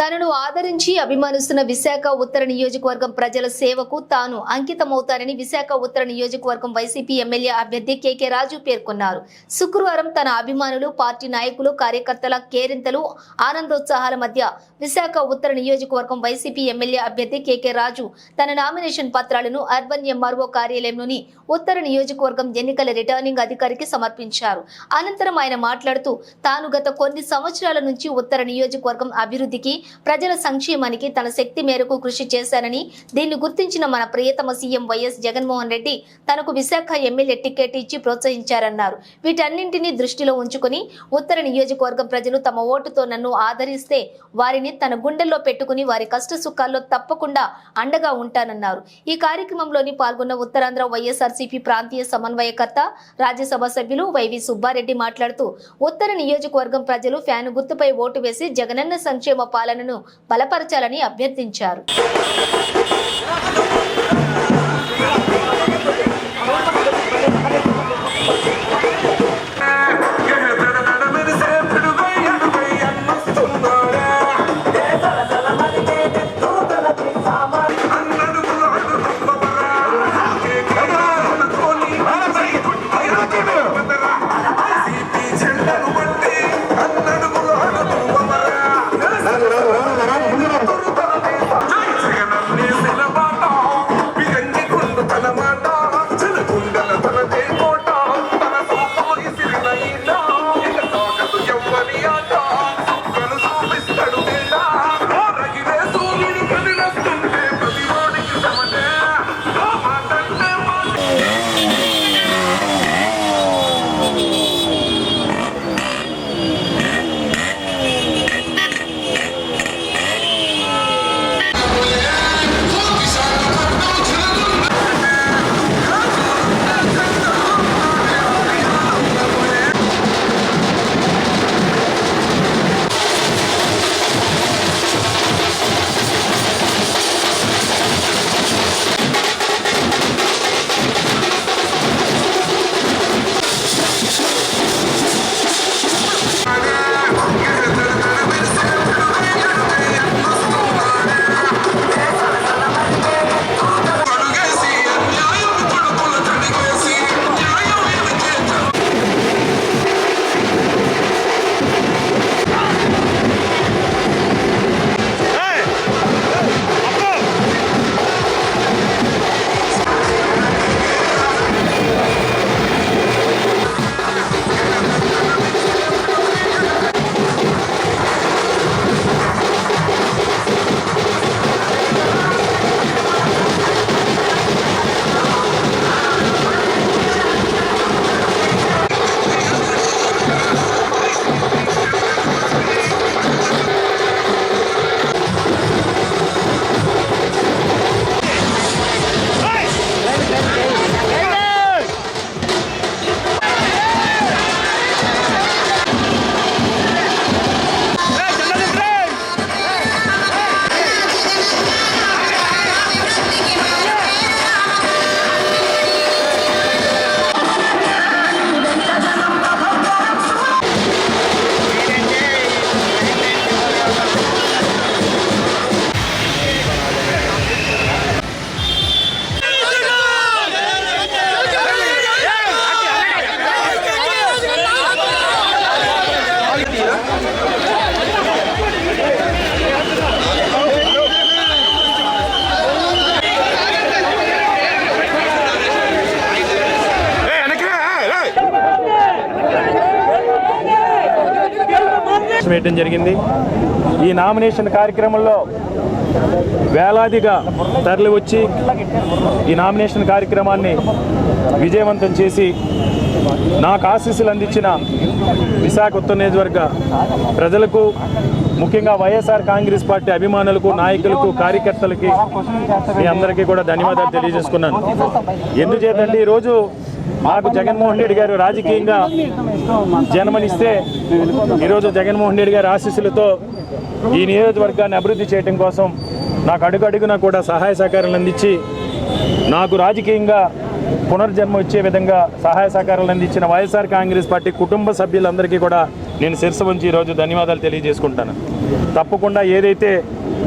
తనను ఆదరించి అభిమానిస్తున్న విశాఖ ఉత్తర నియోజకవర్గం ప్రజల సేవకు తాను అంకితమవుతానని విశాఖ ఉత్తర నియోజకవర్గం వైసీపీ ఎమ్మెల్యే అభ్యర్థి కేకే రాజు పేర్కొన్నారు. శుక్రవారం తన అభిమానులు పార్టీ నాయకులు కార్యకర్తల కేరింతలు ఆనందోత్సాహాల మధ్య విశాఖ ఉత్తర నియోజకవర్గం వైసీపీ ఎమ్మెల్యే అభ్యర్థి కేకే రాజు తన నామినేషన్ పత్రాలను అర్బన్ ఎంఆర్ఓ కార్యాలయంలోని ఉత్తర నియోజకవర్గం ఎన్నికల రిటర్నింగ్ అధికారికి సమర్పించారు. అనంతరం ఆయన మాట్లాడుతూ తాను గత కొన్ని సంవత్సరాల నుంచి ఉత్తర నియోజకవర్గం అభివృద్ధికి ప్రజల సంక్షేమానికి తన శక్తి మేరకు కృషి చేశారని దీన్ని గుర్తించిన మన ప్రియతమ సీఎం వైఎస్ జగన్మోహన్ రెడ్డి తనకు విశాఖ ఎమ్మెల్యే టికెట్ ఇచ్చి ప్రోత్సహించారన్నారు. వీటన్నింటినీ దృష్టిలో ఉంచుకుని ఉత్తర నియోజకవర్గం ప్రజలు తమ ఓటుతో నన్ను ఆదరిస్తే వారిని తన గుండెల్లో పెట్టుకుని వారి కష్ట సుఖాల్లో తప్పకుండా అండగా ఉంటానన్నారు. ఈ కార్యక్రమంలోని పాల్గొన్న ఉత్తరాంధ్ర వైఎస్ఆర్సీపీ ప్రాంతీయ సమన్వయకర్త రాజ్యసభ సభ్యులు వైవి సుబ్బారెడ్డి మాట్లాడుతూ ఉత్తర నియోజకవర్గం ప్రజలు ఫ్యాన్ గుర్తుపై ఓటు వేసి జగనన్న సంక్షేమ పాలన పాలనను బలపరచాలని అభ్యర్థించారు. వేయడం జరిగింది. ఈ నామినేషన్ కార్యక్రమంలో వేలాదిగా తరలి వచ్చి ఈ నామినేషన్ కార్యక్రమాన్ని విజయవంతం చేసి నాకు ఆశీస్సులు అందించిన విశాఖ ఉత్తర నియోజకవర్గ ప్రజలకు ముఖ్యంగా వైఎస్ఆర్ కాంగ్రెస్ పార్టీ అభిమానులకు నాయకులకు కార్యకర్తలకి మీ అందరికీ కూడా ధన్యవాదాలు తెలియజేసుకున్నాను. ఎందుచేతండి ఈరోజు నాకు జగన్మోహన్ రెడ్డి గారు రాజకీయంగా జన్మనిస్తే ఈరోజు జగన్మోహన్ రెడ్డి గారి ఆశీస్సులతో ఈ నియోజకవర్గాన్ని అభివృద్ధి చేయడం కోసం నాకు అడుగడుగునా కూడా సహాయ సహకారాలు అందించి నాకు రాజకీయంగా పునర్జన్మ వచ్చే విధంగా సహాయ సహకారాలు అందించిన వైఎస్ఆర్ కాంగ్రెస్ పార్టీ కుటుంబ సభ్యులందరికీ కూడా నేను శిరస ఉంచి ఈరోజు ధన్యవాదాలు తెలియజేసుకుంటాను. తప్పకుండా ఏదైతే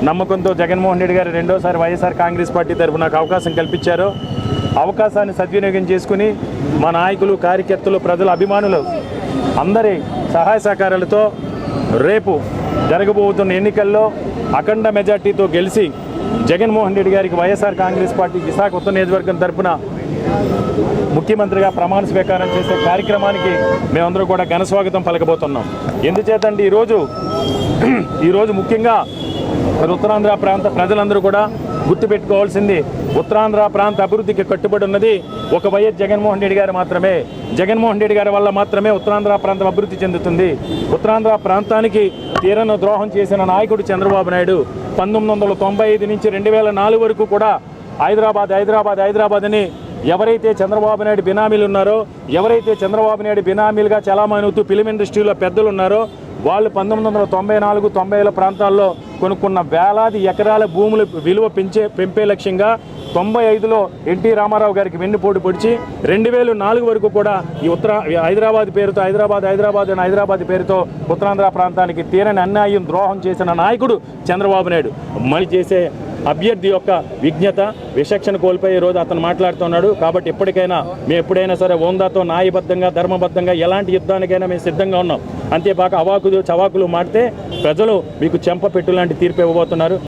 నమ్మకంతో జగన్మోహన్ రెడ్డి గారు రెండోసారి వైఎస్ఆర్ కాంగ్రెస్ పార్టీ తరఫు నాకు అవకాశం కల్పించారో అవకాశాన్ని సద్వినియోగం చేసుకుని మా నాయకులు కార్యకర్తలు ప్రజల అభిమానులు అందరి సహాయ సహకారాలతో రేపు జరగబోతున్న ఎన్నికల్లో అఖండ మెజార్టీతో గెలిచి జగన్మోహన్ రెడ్డి గారికి వైఎస్ఆర్ కాంగ్రెస్ పార్టీ విశాఖ ఉత్తర నియోజకవర్గం తరపున ముఖ్యమంత్రిగా ప్రమాణ స్వీకారం చేసే కార్యక్రమానికి మేమందరూ కూడా ఘన స్వాగతం పలకబోతున్నాం. ఎందుచేతండి ఈరోజు ఈరోజు ముఖ్యంగా ఉత్తరాంధ్ర ప్రాంత ప్రజలందరూ కూడా గుర్తుపెట్టుకోవాల్సింది ఉత్తరాంధ్ర ప్రాంత అభివృద్ధికి కట్టుబడి ఉన్నది ఒక వైఎస్ జగన్మోహన్ రెడ్డి గారు మాత్రమే. జగన్మోహన్ రెడ్డి గారి వల్ల మాత్రమే ఉత్తరాంధ్ర ప్రాంతం అభివృద్ధి చెందుతుంది. ఉత్తరాంధ్ర ప్రాంతానికి తీరను ద్రోహం చేసిన నాయకుడు చంద్రబాబు నాయుడు పంతొమ్మిది వందల తొంభై ఐదు నుంచి రెండు వేల నాలుగు వరకు కూడా హైదరాబాద్ హైదరాబాద్ హైదరాబాద్ అని ఎవరైతే చంద్రబాబు నాయుడు బినామీలు ఉన్నారో ఎవరైతే చంద్రబాబు నాయుడు బినామీలుగా చలామణి ఫిలిం ఇండస్ట్రీలో పెద్దలు ఉన్నారో వాళ్ళు పంతొమ్మిది వందల తొంభై నాలుగు తొంభై ప్రాంతాల్లో కొనుక్కున్న వేలాది ఎకరాల భూములు విలువ పెంచే పెంపే లక్ష్యంగా తొంభై ఐదులో ఎన్టీ రామారావు గారికి వెన్నుపోటు పొడిచి రెండు వేలు నాలుగు వరకు కూడా ఈ ఉత్తర హైదరాబాద్ పేరుతో హైదరాబాద్ హైదరాబాద్ అని హైదరాబాద్ పేరుతో ఉత్తరాంధ్ర ప్రాంతానికి తీరని అన్యాయం ద్రోహం చేసిన నాయకుడు చంద్రబాబు నాయుడు. మళ్ళీ చేసే అభ్యర్థి యొక్క విజ్ఞత విచక్షణ కోల్పోయే రోజు అతను మాట్లాడుతున్నాడు. కాబట్టి ఎప్పటికైనా మేము ఎప్పుడైనా సరే ఓందాతో న్యాయబద్ధంగా ధర్మబద్ధంగా ఎలాంటి యుద్ధానికైనా మేము సిద్ధంగా ఉన్నాం. అంతేపాక అవాకులు చవాకులు మాడితే ప్రజలు మీకు చెంప పెట్టు లాంటి తీర్పు ఇవ్వబోతున్నారు.